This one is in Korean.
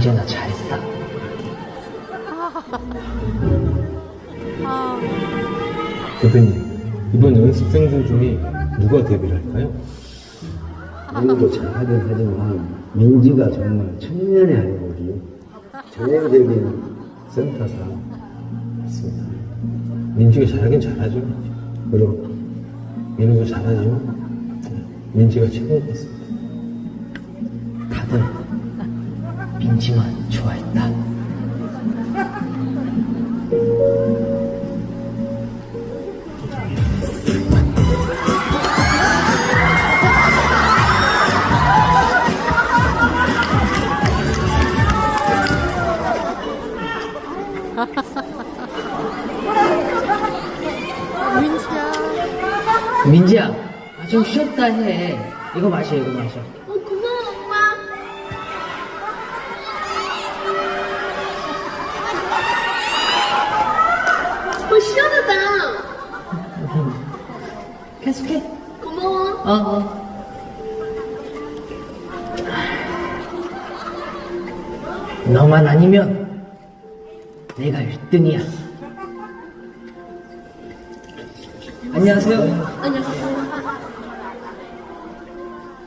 언제나 잘했다. 대표님, 이번 연습생들 중에 누가 데뷔를 할까요? 우리도 잘하긴 하지만 민지가 정말 천년의 아이돌이 전형적인 센터상 맞습니다. 민지가 잘하긴 잘하죠. 그리고 민우도 잘하지만 네, 민지가 최고인 것 같습니다. 민지만 좋아했다. 민지야. 민지야, 아, 좀 쉬었다 해. 이거 마셔, 이거 마셔. 계속해. 고마워. 어, 어. 너만 아니면 내가 1등이야. 안녕하세요. 안녕하세요.